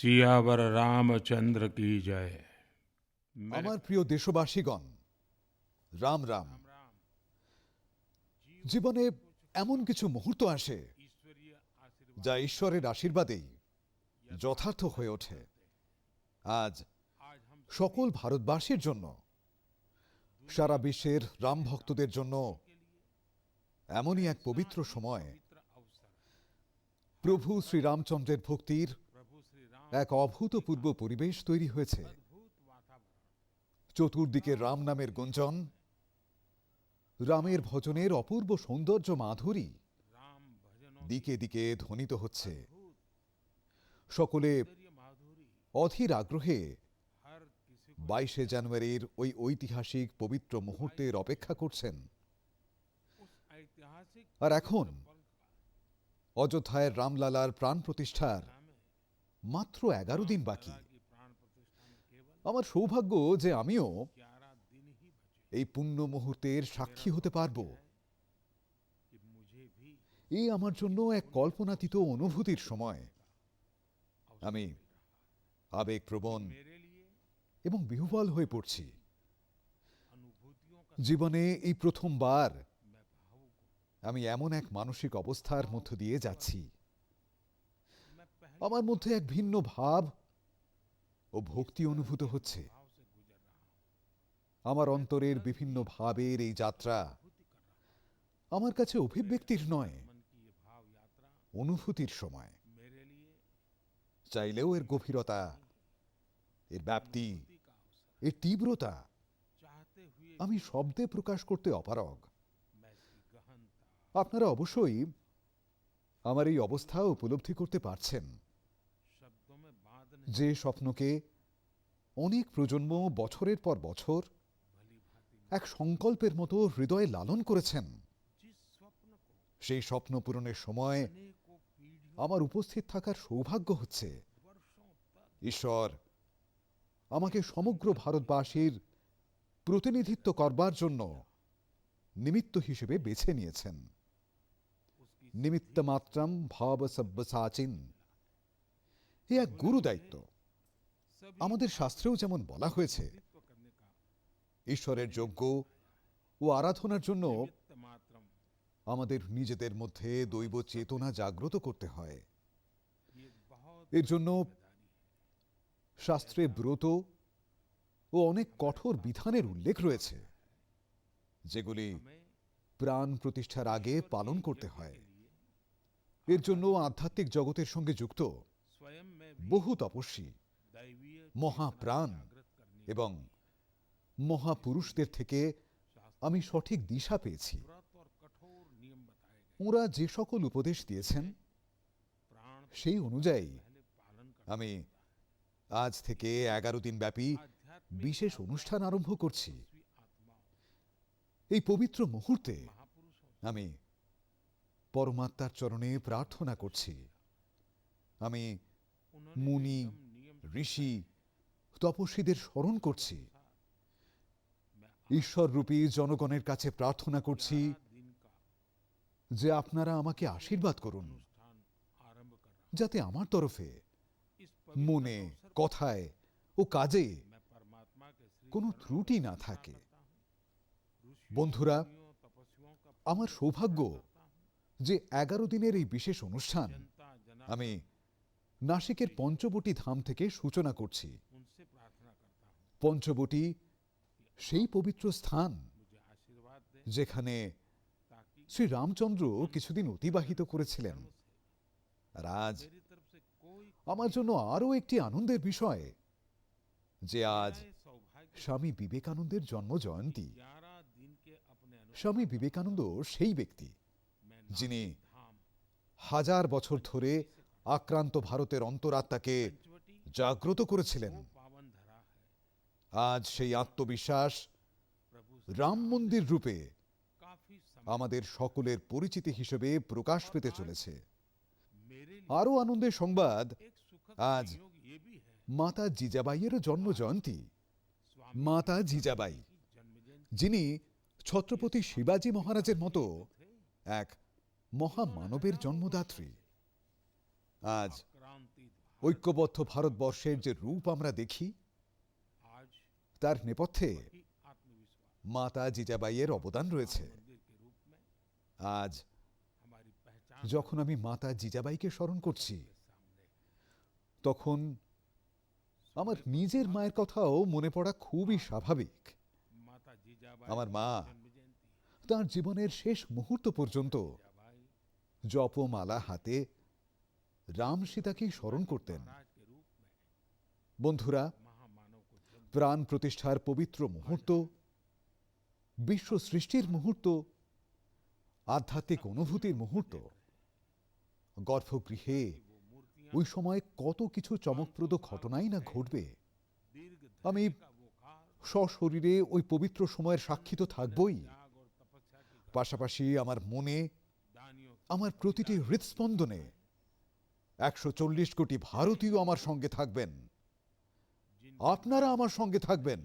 সিয়াবর রামচন্দ্র কি জয় আমার প্রিয় দেশবাসীগণ, রাম রাম। জীবনে এমন কিছু মুহূর্ত আসে যা ঈশ্বরের আশীর্বাদেই যথার্থ হয়ে ওঠে। আজ সকল ভারতবাসীর জন্য, সারা বিশ্বের রাম ভক্তদের জন্য এমনই এক পবিত্র সময়। প্রভু শ্রীরামচন্দ্রের ভক্তির এক অভূতপূর্ব পরিবেশ তৈরি হয়েছে। চতুর্দিকে রাম নামের গুঞ্জন, রামের ভজনের অপূর্ব সৌন্দর্য মাধুরী দিকে দিকে ধ্বনিত হচ্ছে। সকলে অধীর আগ্রহে বাইশে জানুয়ারির ওই ঐতিহাসিক পবিত্র মুহূর্তের অপেক্ষা করছেন। আর এখন অযোধ্যায় রামলালার প্রাণ প্রতিষ্ঠার মাত্র এগারো দিন বাকি। আমার সৌভাগ্য যে আমিও এই পুণ্য মুহূর্তের সাক্ষী হতে পারব। এই আমার জন্য এক কল্পনাতীত অনুভূতির সময়। আমি আবেগপ্রবণ এবং বিহ্বল হয়ে পড়ছি। জীবনে এই প্রথমবার আমি এমন এক মানসিক অবস্থার মধ্য দিয়ে যাচ্ছি। আমার মধ্যে এক ভিন্ন ভাব ও ভক্তি অনুভূত হচ্ছে। আমার অন্তরের বিভিন্ন ভাবের এই যাত্রা আমার কাছে অভিব্যক্তির নয়, অনুভূতির সময়। চাইলেও এর গভীরতা, এর ব্যাপ্তি, এর তীব্রতা আমি শব্দে প্রকাশ করতে অপারগ। আপনারা অবশ্যই আমার এই অবস্থা উপলব্ধি করতে পারছেন। যে স্বপ্নকে অনেক প্রজন্ম বছরের পর বছর এক সংকল্পের মতো হৃদয়ে লালন করেছেন। সেই স্বপ্ন পূরণের সময় আমার উপস্থিত থাকার সৌভাগ্য হচ্ছে। ঈশ্বর, আমাকে সমগ্র ভারতবাসীর প্রতিনিধিত্ব করবার জন্য নিমিত্ত হিসেবে বেছে নিয়েছেন। নিমিত্ত মাত্রাম ভাব এ এক গুরু দায়িত্ব। আমাদের শাস্ত্রেও যেমন বলা হয়েছে, ঈশ্বরের যোগ্য ও আরাধনার জন্য আমাদের নিজেদের মধ্যে দৈব চেতনা জাগ্রত করতে হয়। এর জন্য শাস্ত্রে ব্রত ও অনেক কঠোর বিধানের উল্লেখ রয়েছে, যেগুলি প্রাণ প্রতিষ্ঠার আগে পালন করতে হয়। এর জন্য আধ্যাত্মিক জগতের সঙ্গে যুক্ত বহু তপস্বী, মহাপ্রাণ এবং মহাপুরুষদের থেকে আমি সঠিক দিশা পেয়েছি। ওরা যে সকল উপদেশ দিয়েছেন, সেই অনুযায়ী আমি আজ থেকে এগারো দিন ব্যাপী বিশেষ অনুষ্ঠান আরম্ভ করছি। এই পবিত্র মুহূর্তে আমি পরমাত্মার চরণে প্রার্থনা করছি। আমি মুনি, ঋষি, তপস্বীদের স্মরণ করছি। ঈশ্বররূপী জনগণের কাছে প্রার্থনা করছি যে আপনারা আমাকে আশীর্বাদ করুন, যাতে আমার তরফে, মনে, কথায় ও কাজে কোনো ত্রুটি না থাকে। বন্ধুরা, আমার সৌভাগ্য যে এগারো দিনের এই বিশেষ অনুষ্ঠান আমি নাসিকের পঞ্চবটি ধাম থেকে সূচনা করছি। পঞ্চবটি সেই পবিত্র স্থান যেখানে শ্রী রামচন্দ্র কিছুদিন অতিবাহিত করেছিলেন। আর আজ আমার জন্য আরও একটি আনন্দের বিষয়, যে আজ স্বামী বিবেকানন্দের জন্ম জয়ন্তী স্বামী বিবেকানন্দ সেই ব্যক্তি, যিনি হাজার বছর ধরে আক্রান্ত ভারতের অন্তরাত্মাকে জাগ্রত করেছিলেন। আজ সেই আত্মবিশ্বাস রাম মন্দির রূপে আমাদের সকলের পরিচিতি হিসেবে প্রকাশ পেতে চলেছে। আরও আনন্দের সংবাদ, আজ মাতা জিজাবাইয়েরও জন্ম জয়ন্তী মাতা জিজাবাই, যিনি ছত্রপতি শিবাজী মহারাজের মতো এক মহামানবের জন্মদাত্রী। আজ ঐক্যবদ্ধ ভারতবর্ষের যে রূপ আমরা দেখি, তার নেপথ্যে মাতা জিজাবাইয়ের অবদান রয়েছে। আজ যখন আমি মাতা জিজাবাইকে স্মরণ করছি, তখন আমার নিজের মায়ের কথাও মনে পড়া খুবই স্বাভাবিক। আমার মা তার জীবনের শেষ মুহূর্ত পর্যন্ত জপমালা হাতে রাম সীতাকেই স্মরণ করতেন। বন্ধুরা, প্রাণ প্রতিষ্ঠার পবিত্র মুহূর্ত, বিশ্ব সৃষ্টির মুহূর্ত, আধ্যাত্মিক অনুভূতির মুহূর্ত, গর্ভগৃহে ওই সময় কত কিছু চমকপ্রদ ঘটনাই না ঘটবে। আমি সশরীরে ওই পবিত্র সময়ের সাক্ষী তো থাকবই। পাশাপাশি আমার মনে, আমার প্রতিটি হৃদস্পন্দনে একশো চল্লিশ কোটি ভারতীয় আমার সঙ্গে থাকবেন। আপনারা আমার সঙ্গে থাকবেন।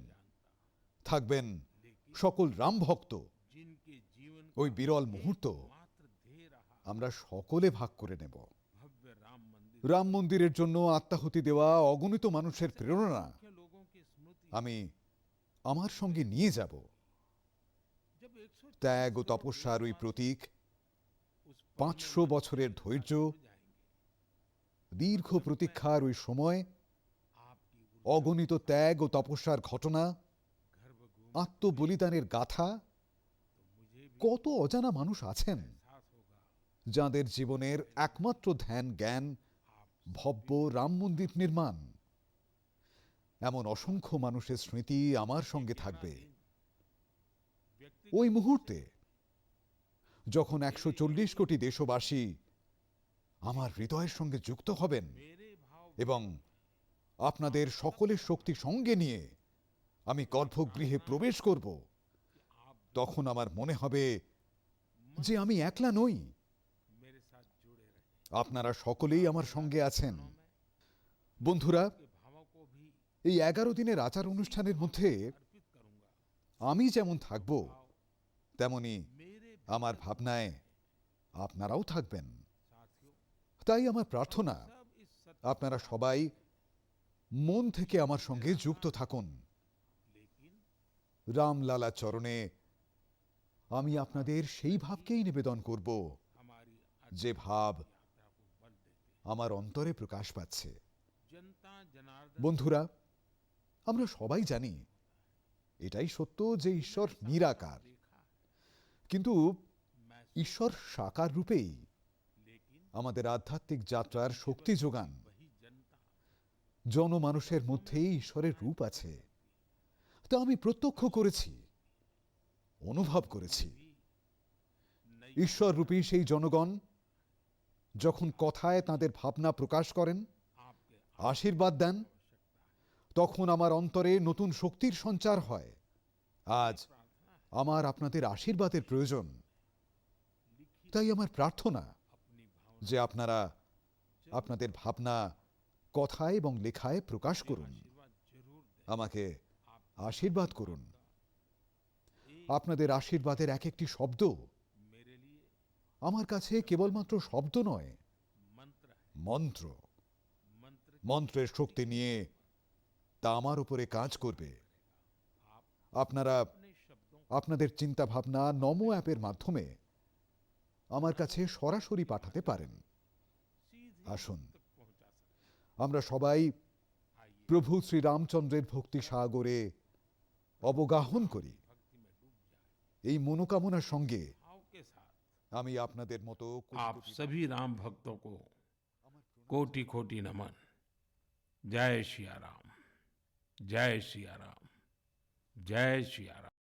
থাকবেন সকল রাম ভক্ত। ওই বিরল মুহূর্ত আমরা সকলে ভাগ করে নেব। রাম মন্দিরের জন্য আত্মাহুতি দেওয়া অগণিত মানুষের প্রেরণা আমি আমার সঙ্গে নিয়ে যাব। ত্যাগ ও তপস্যার ওই প্রতীক পাঁচশো বছরের ধৈর্য দীর্ঘ প্রতীক্ষার ওই সময়, অগণিত ত্যাগ ও তপস্যার ঘটনা, আত্মবলিদানের গাথা, কত অজানা মানুষ আছেন, যাদের জীবনের একমাত্র ধ্যান, জ্ঞান, ভব্য রাম মন্দির নির্মাণ। এমন অসংখ্য মানুষের স্মৃতি আমার সঙ্গে থাকবে। ওই মুহূর্তে, যখন একশো চল্লিশ কোটি দেশবাসী আমার হৃদয়ের সঙ্গে যুক্ত হবেন এবং আপনাদের সকলের শক্তি সঙ্গে নিয়ে আমি গর্ভগৃহে প্রবেশ করব। তখন আমার মনে হবে যে আমি একলা নই। আপনারা সকলেই আমার সঙ্গে আছেন। বন্ধুরা, এই এগারো দিনের আচার অনুষ্ঠানের মধ্যে আমি যেমন থাকব, তেমনি আমার ভাবনায় আপনারাও থাকবেন। তাই আমার প্রার্থনা, আপনারা সবাই মন থেকে আমার সঙ্গে যুক্ত থাকুন। রামলালা চরণে আমি আপনাদের সেই ভাবকেই নিবেদন করব, যে ভাব আমার অন্তরে প্রকাশ পাচ্ছে। বন্ধুরা, আমরা সবাই জানি এটাই সত্য যে ঈশ্বর নিরাকার। কিন্তু ঈশ্বর সাকার রূপেই আমাদের আধ্যাত্মিক যাত্রার শক্তি যোগান। জনমানুষের মধ্যেই ঈশ্বরের রূপ আছে। তা আমি প্রত্যক্ষ করেছি, অনুভব করেছি। ঈশ্বর রূপী সেই জনগণ যখন কথায় তাদের ভাবনা প্রকাশ করেন, আশীর্বাদ দেন, তখন আমার অন্তরে নতুন শক্তির সঞ্চার হয়। আজ আমার আপনাদের আশীর্বাদের প্রয়োজন। তাই আমার প্রার্থনা যে আপনারা আপনাদের ভাবনা, কথা এবং লেখায় প্রকাশ করুন। আমাকে আশীর্বাদ করুন। আপনাদের আশীর্বাদের এক একটি শব্দ আমার কাছে কেবলমাত্র শব্দ নয়, মন্ত্র। মন্ত্রের শক্তি নিয়ে তা আমার উপরে কাজ করবে। আপনারা আপনাদের চিন্তা ভাবনা নমো অ্যাপের মাধ্যমে আমার কাছে সরাসরি পাঠাতে পারেন। আসুন। আমরা সবাই প্রভু শ্রীরামচন্দ্রের ভক্তি সাগরে অবগাহন করি। এই মনোকামনার সঙ্গে আমি আপনাদের মতো রাম ভক্ত কোটি কোটি নমন জয় শিয়ারাম জয় শিয়ারাম জয় শিয়ারাম